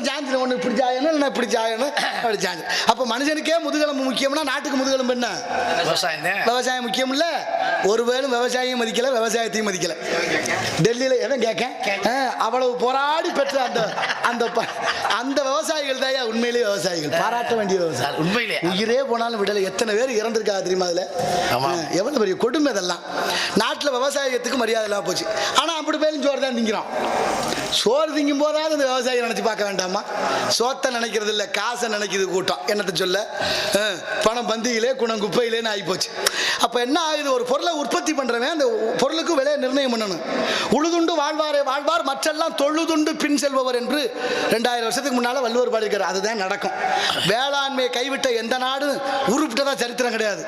அப்புறம் சாஞ்சிடும் ஒன்று இப்படி சாயணும் இல்லைன்னா இப்படி சாயணும் அப்படி சாஞ்சு அப்போ மனுஷனுக்கே முதுகெலும்பு முக்கியம்னா நாட்டுக்கு முதுகெலும்பு என்ன? விவசாயம் விவசாயம் முக்கியம் இல்ல? ஒருவேளும் விவசாயியும் மதிக்கல விவசாயத்தையும் மதிக்கல. டெல்லியில எவன் கேட்க அவ்வளவு போராடி பெற்ற அந்த அந்த அந்த விவசாயிகள் தான் உண்மையிலேயே விவசாயிகள். பாராட்ட வேண்டிய விவசாயி உண்மையிலே. உயிரே போனாலும் விடலை. எத்தனை பேர் இறந்திருக்காங்க தெரியுமா அதுல? எவ்வளவு பெரிய கொடுமை இதெல்லாம். நாட்டுல விவசாயத்துக்கு மரியாதை இல்லாம போச்சு. ஆனா அப்படி பேரும் சோறு தான் திங்கிறோம். சோறு திங்கும் போதாவது இந்த விவசாயியை நினைச்சு பார்க்க வேண்டாமா? சோத்தை நினைக்கிறது இல்லை காசை நினைக்கிது கூட்டம். என்னத்தை சொல்ல? பணம் பந்தியிலே குணம் குப்பையிலேன்னு ஆகிப்போச்சு அப்போ என்ன ஆகுது? ஒரு பொருளை உற்பத்தி பண்ணுறவன் அந்த பொருளுக்கு விலையை நிர்ணயம் பண்ணணும். உழுதுண்டு வாழ்வாரே வாழ்வார் மற்றெல்லாம் தொழுதுண்டு பின் செல்பவர் என்று ரெண்டாயிரம் வருஷத்துக்கு முன்னால் வள்ளுவர் பாடியிருக்கார். அதுதான் நடக்கும். வேளாண்மையை கைவிட்ட எந்த நாடும் உருப்பிட்டதாக சரித்திரம் கிடையாது.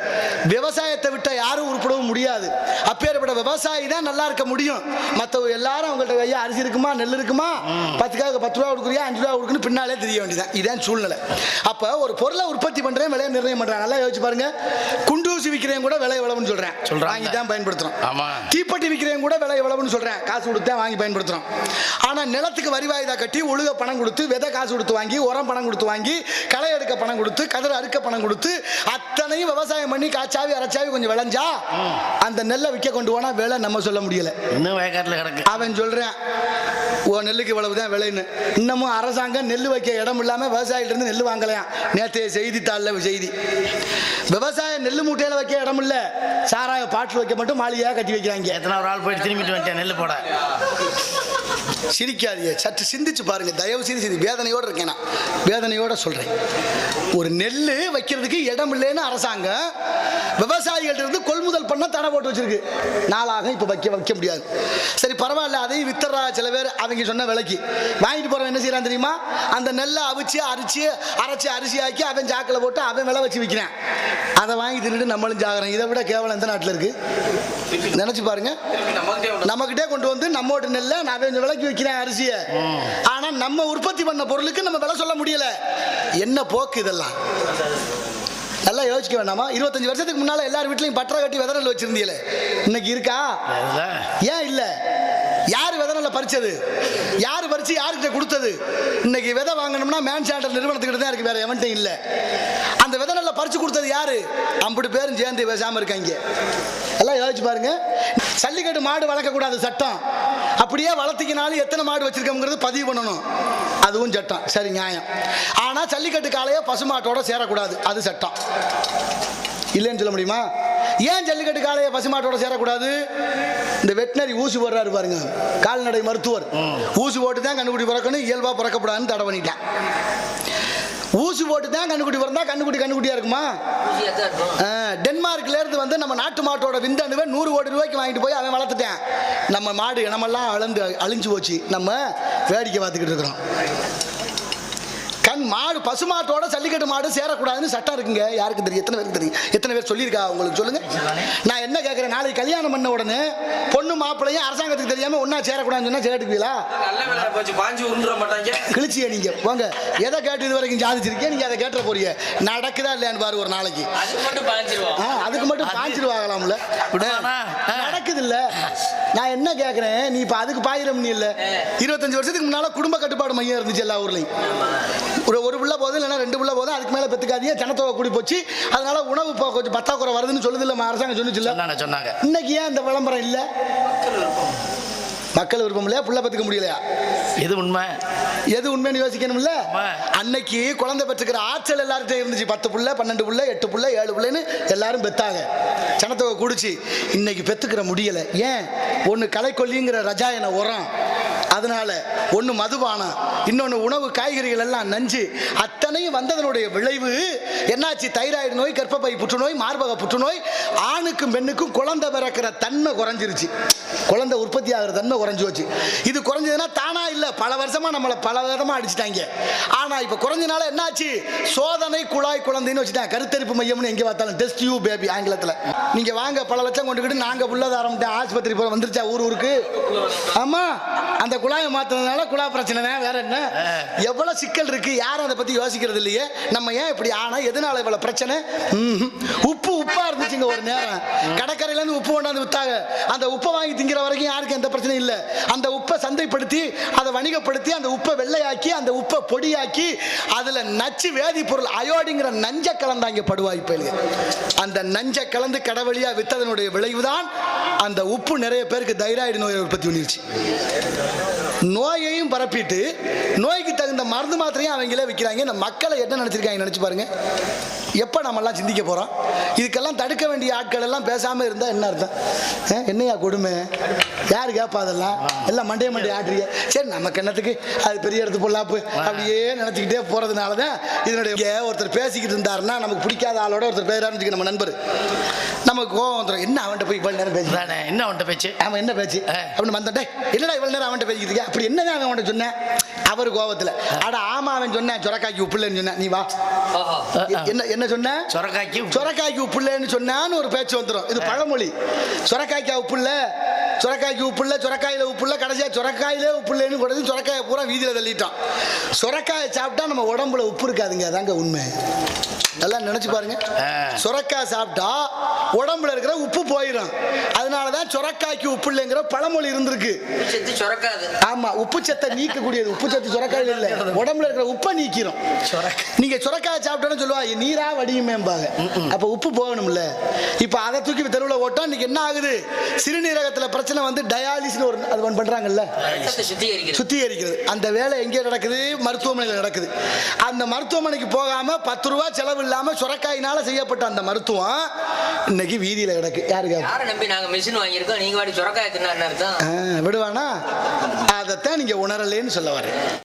விவசாயத்தை விட்ட யாரும் உருப்பிடவும் முடியாது. அப்பேற்பட்ட விவசாயி தான் நல்லா இருக்க முடியும். மற்றவங்க எல்லாரும் அவங்கள்ட்ட ஐயா அரிசி இருக்குமா? நெல் இருக்குமா? பத்துக்காக பத்து ரூபா கொடுக்குறியா? அஞ்சு ரூபா கொடுக்குன்னு பின்னாலே தெரிய வேண்டியதான் இதான் சூழ்நிலை. அப்போ ஒரு பொருளை உற்பத்தி பண்றேன் விலையை நிர்ணயம் பண்றேன். நல்லா யோசிச்சு பாருங்க. குண்டூசி விற்கிறேன் கூட விலை எவ்வளவுன்னு சொல்றேன். சொல்றாங்க. வாங்கி தான் பயன்படுத்துறோம். ஆமா. தீப்பெட்டி விற்கிறவங்க கூட விலை எவ்வளவுன்னு சொல்றேன். காசு கொடுத்தா வாங்கி பயன்படுத்துறோம். ஆனா நிலத்துக்கு வரி வாய்தா கட்டி ஒழுக பணம் கொடுத்து விதை காசு கொடுத்து வாங்கி உரம் பணம் கொடுத்து வாங்கி களை எடுக்க பணம் கொடுத்து கதிர் அறுக்க பணம் கொடுத்து அத்தனையும் விவசாயம் பண்ணி காய்ச்சாவி அரைச்சாவி கொஞ்சம் விளைஞ்சா அந்த நெல்லை விற்க கொண்டு போனா விலை நம்ம சொல்ல முடியல. இன்னும் வயக்காட்டில் கிடக்கு. அவன் சொல்றான் ஓ நெல்லுக்கு இவ்வளவு தான் விலைன்னு. இன்னமும் அரசாங்கம் நெல் வைக்க இடம் இல்லாம விவசாயிட்ட இருந்து நெல் வாங்கலையாம். நேற்றைய செய்தித்தாளில் செய்தி. விவசாயம் நெல் மூட்டையில வைக்க இடம் இல்ல. சாராய பாட்டில் வைக்க மட்டும் மாளிகையாக கட்டி வைக்கிறாங்க. எத்தனை ஒரு ஆள் போயிட்டு திரும்பிட்டு வந்துட்டேன் நெல் போட. சிரிக்காதீங்க. சற்று சிந்திச்சு பாருங்க. தயவு செய்து சிந்தி வேதனையோட இருக்கேன் நான். வேதனையோட சொல்றேன். ஒரு நெல் வைக்கிறதுக்கு இடம் இல்லைன்னு அரசாங்கம் விவசாயிகள்ட்ட இருந்து கொள்முதல் பண்ண தடை போட்டு வச்சிருக்கு. நாளாக இப்போ வைக்க வைக்க முடியாது. சரி பரவாயில்ல அதையும் வித்துறா சில பேர் அவங்க சொன்ன விலைக்கு. வாங்கிட்டு போறவன் என்ன செய்கிறான் தெரியுமா? அந்த நெல்லை அவிச்சு அரிச்சு அரைச்சு அரிசி ஆக்கி அவன் சாக்கில் போட்டு அவன் விலை வச்சு விற்கிறான் அதை வாங்கி தின்னுட்டு நம்மளும் ஜாகிறோம். இதை விட கேவலம் எந்த நாட்டில் இருக்கு? நினைச்சு பாருங்க. நம்மகிட்டே கொண்டு வந்து நம்மோட நெல்லை நான் கொஞ்சம் விலைக்கு விற்கிறேன் அரிசியை. ஆனா நம்ம உற்பத்தி பண்ண பொருளுக்கு நம்ம விலை சொல்ல முடியல. என்ன போக்கு இதெல்லாம்? நல்லா யோசிக்க வேண்டாமா இருபத்தஞ்சு வருஷத்துக்கு முன்னால எல்லார் வீட்லயும் பட்டரை கட்டி விதை நெல் வச்சிருந்தீங்களே. இன்னைக்கு இருக்கா? ஏன் இல்ல? யார் விதை நெல்லை பறிச்சது? யார் பறிச்சு யார்கிட்ட கொடுத்தது? இன்னைக்கு விதை வாங்கணும்னா மேன் சாண்டல் நிறுவனத்துக்கிட்ட தான் இருக்கு வேற எவன்ட்டும் இல்ல. அந்த விதை நெல்லை பறிச்சு கொடுத்தது யாரு? ஐம்பது பேரும் சேர்ந்து பேசாம இருக்காங்க. எல்லாம் யோசிச்சு பாருங்க. சல்லிக்கட்டு மாடு வளர்க்கக்கூடாது சட்டம். அப்படியே வளர்த்திக்கினாலும் எத்தனை மாடு வச்சிருக்கோங்கிறது பதிவு பண்ணணும். அதுவும் சட்டம் சரி நியாயம். ஆனால் ஜல்லிக்கட்டு காளையை பசுமாட்டோட சேரக்கூடாது. அது சட்டம் இல்லைன்னு சொல்ல முடியுமா? ஏன் ஜல்லிக்கட்டு காளையை பசுமாட்டோட சேரக்கூடாது? இந்த வெட்டினரி ஊசி போடுறாரு பாருங்க. கால்நடை மருத்துவர். ஊசி போட்டு தான் கண்ணுக்குட்டி பிறக்கணும் இயல்பாக பிறக்கக்கூடாதுன்னு தடை பண்ணிட்டேன். ஊசி போட்டு தான் கண்ணுக்குட்டி பிறந்தா கண்ணுக்குட்டி கண்ணுக்குட்டியா இருக்குமா? டென்மார்க்ல இருந்து வந்து நம்ம நாட்டு மாட்டோட விந்தணுவை நூறு கோடி ரூபாய்க்கு வாங்கிட்டு போய் அவன் வளர்த்துட்டேன். நம்ம மாடு இனமெல்லாம் அழந்து அழிஞ்சு போச்சு. நம்ம வேடிக்கை பார்த்துக்கிட்டு இருக்கிறோம். கண் மாடு பசுமாட்டோட ஜல்லிக்கட்டு மாடு சேரக்கூடாதுன்னு சட்டம் இருக்குங்க. யாருக்கு தெரியும்? எத்தனை பேருக்கு தெரியும்? எத்தனை பேர் சொல்லியிருக்கா? உங்களுக்கு சொல்லுங்க. நான் என்ன கேட்குறேன் நாளைக்கு கல்யாணம் பண்ண உடனே பொண்ணு மாப்பிள்ளையும் அரசாங்கத்துக்கு தெரியாம ஒன்றா சேரக்கூடாதுன்னு சொன்னா சேரட்டுக்குவீங்களா? கிழிச்சிய நீங்க? போங்க எதை கேட்டு இது வரைக்கும் சாதிச்சிருக்கீங்க நீங்க அதை கேட்ட போறீங்க நடக்குதா இல்லையான்னு பாரு ஒரு நாளைக்கு. அதுக்கு மட்டும் பாஞ்சிருவாங்களாம்ல. நடக்குது இல்ல நான் என்ன கேக்குறேன்? நீ இப்ப அதுக்கு பாயிரம் நீ இல்ல. இருபத்தஞ்சு வருஷத்துக்கு முன்னால குடும்ப கட்டுப்பாடு மையம் இருந்துச்சு எல்லா ஊர்லயும். ஒரு ஒரு புள்ள போதும் இல்லைன்னா ரெண்டு புள்ள போதும் அதுக்கு மேல பெத்துக்காதீங்க ஜனத்தொகை கூடி போச்சு. அதனால உணவு இப்போ கொஞ்சம் பத்தாக்குறை வருதுன்னு சொல்லுது இல்ல அரசாங்கம் சொன்னுச்சுல்ல சொன்னாங்க சொன்னாங்க. இன்னைக்கு ஏன் இந்த விளம்பரம் இல்ல? மக்கள் விருப்பம். இல்லையா? புள்ள பெத்துக்க முடியலையா? இது உண்மை? எது உண்மைன்னு யோசிக்கணும்ல. அன்னைக்கு குழந்தை பெற்றுக்கிற ஆற்றல் எல்லார்கிட்ட இருந்துச்சு பத்து புள்ள பன்னெண்டு புள்ள எட்டு புள்ள ஏழு புள்ளைன்னு எல்லாரும் பெத்தாங்க. சனத்தொகை கூடிச்சு. இன்னைக்கு பெத்துக்கிற முடியல. ஏன்? ஒன்று களைக்கொல்லிங்கிற ரஜாயன உரம். அதனால ஒன்று மதுபானம் இன்னொன்று உணவு காய்கறிகள் எல்லாம் நஞ்சு. அத்தனையும் வந்ததனுடைய விளைவு என்னாச்சு? தைராய்டு நோய் கர்ப்பப்பை புற்றுநோய் மார்பக புற்றுநோய் ஆணுக்கும் பெண்ணுக்கும் குழந்தை பிறக்கிற தன்மை குறைஞ்சிருச்சு. குழந்தை உற்பத்தி ஆகிற தன்மை குறைஞ்சு போச்சு இது குறைஞ்சதுன்னா தானா இல்லை. பல வருஷமாக நம்மளை பல விதமாக அடிச்சிட்டாங்க. ஆனால் இப்போ குறைஞ்சனால என்னாச்சு? சோதனை குழாய் குழந்தைன்னு வச்சுட்டாங்க கருத்தரிப்பு மையம்னு எங்கே பார்த்தாலும் டெஸ்ட் யூ பேபி ஆங்கிலத்தில். நீங்கள் வாங்க பல லட்சம் கொண்டுக்கிட்டு நாங்க உள்ளதாரம் ஆஸ்பத்திரி போற வந்துருச்சா? ஊர் ஊருக்கு? ஆமாம் அந்த குழாயை மாத்தினதுனால குழா பிரச்சனை தான் வேற என்ன? எவ்வளவு சிக்கல் இருக்கு? யாரும் அதை பத்தி யோசிக்கிறது இல்லையே. நம்ம ஏன் இப்படி ஆனா எதனால இவ்வளவு பிரச்சனை. உப்பு உப்பா இருந்துச்சுங்க ஒரு நேரம். கடற்கரையில இருந்து உப்பு கொண்டாந்து வித்தாங்க. அந்த உப்பை வாங்கி திங்கிற வரைக்கும் யாருக்கும் எந்த பிரச்சனையும் இல்லை. அந்த உப்பை சந்தைப்படுத்தி அதை வணிகப்படுத்தி அந்த உப்பை வெள்ளையாக்கி அந்த உப்பை பொடியாக்கி அதுல நச்சு வேதிப்பொருள் அயோடிங்கிற நஞ்ச கலந்தாங்க படுவாய் பயிலுங்க. அந்த நஞ்ச கலந்து கடவழியா வித்ததனுடைய விளைவுதான் அந்த உப்பு நிறைய பேருக்கு தைராய்டு நோயை உற்பத்தி பண்ணிருச்சு. நோயையும் பரப்பிட்டு நோய்க்கு தகுந்த மருந்து மாத்திரையும் அவங்களே விற்கிறாங்க இந்த மக்களை என்ன நினச்சிருக்காங்க நினச்சி பாருங்க. எப்போ நம்மெல்லாம் சிந்திக்க போகிறோம் இதுக்கெல்லாம் தடுக்க வேண்டிய ஆட்கள் எல்லாம் பேசாமல் இருந்தால் என்ன அர்த்தம்? என்னையா கொடுமை? யார் கேட்பா அதெல்லாம்? எல்லாம் மண்டே மண்டே ஆட்டுறீங்க. சரி நமக்கு என்னத்துக்கு? அது பெரிய இடத்து பொல்லாப்பு அப்படியே நினச்சிக்கிட்டே போகிறதுனால தான் இதனுடைய ஒருத்தர் பேசிக்கிட்டு இருந்தாருன்னா நமக்கு பிடிக்காத ஆளோட ஒருத்தர் பேரான்னு நம்ம நண்பர். நமக்கு கோவம் வந்துடும் என்ன அவன்கிட்ட போய் இவ்வளோ நேரம் பேசி தானே என்ன உன்ட்ட பேச்சு? அவன் என்ன பேச்சு. அப்படின்னு வந்தட்டே என்னடா இவ்வளவு நேரம் அவன்கிட்ட பேசிக்கிட்டு? அப்படி என்னதான் அவன் அவன்கிட்ட சொன்னேன் அவர் கோவத்துல. அட ஆமா அவன் சொன்னேன் சொரக்காய்க்கு உப்பு இல்லைன்னு சொன்னேன் நீ வா. என்ன என்ன சொன்ன? சொரக்காய்க்கு சொரக்காய்க்கு உப்பு இல்லைன்னு சொன்னான்னு ஒரு பேச்சு வந்துடும் இது பழமொழி. சொரக்காய்க்கா உப்பு இல்ல சொரக்காய்க்கு உப்பு இல்ல சொரக்காயில உப்பு இல்ல கடைசியா சொரக்காயிலே உப்பு இல்லைன்னு கொடுத்து சொரக்காயை பூரா வீதியில தள்ளிட்டோம் சொரக்காயை சாப்பிட்டா நம்ம உடம்புல உப்பு இருக்காதுங்க. அதாங்க உண்மை. எல்லாம் நினைச்சு பாருங்க. சொரக்காய் சாப்பிட்டா உடம்புல இருக்கிற உப்பு போயிடும் அதனாலதான் சொரக்காய்க்கு உப்பு இல்லைங்கிற பழமொழி இருந்திருக்கு. ஆமா உப்பு சத்தை நீக்கக்கூடியது. உப்பு சத்து சுரக்காயில் இல்ல. உடம்புல இருக்கிற உப்பை நீக்கிறோம். நீங்க சுரக்காய் சாப்பிட்டோன்னு சொல்லுவா நீரா வடியுமேம்பாங்க. அப்ப உப்பு போகணும்ல. இப்ப அதை தூக்கி தெருவில் ஓட்டோம் இன்னைக்கு என்ன ஆகுது? சிறுநீரகத்துல பிரச்சனை வந்து டயாலிசிஸ் ஒரு அது ஒன்று பண்றாங்கல்ல. சுத்திகரிக்கிறது. சுத்திகரிக்கிறது. அந்த வேலை எங்கே நடக்குது? மருத்துவமனையில் நடக்குது. அந்த மருத்துவமனைக்கு போகாம பத்து ரூபா செலவு இல்லாம சுரக்காயினால செய்யப்பட்ட அந்த மருத்துவம் இன்னைக்கு வீதியில கிடக்கு. யாருக்கா யாரை நம்பி நாங்க மிஷின் வாங்கியிருக்கோம்? நீங்க வாடி சுரக்காய் தின்னா அர்த்தம். விடுவானா? அதைத்தான் நீங்க உணரலேன்னு சொல்ல வரேன்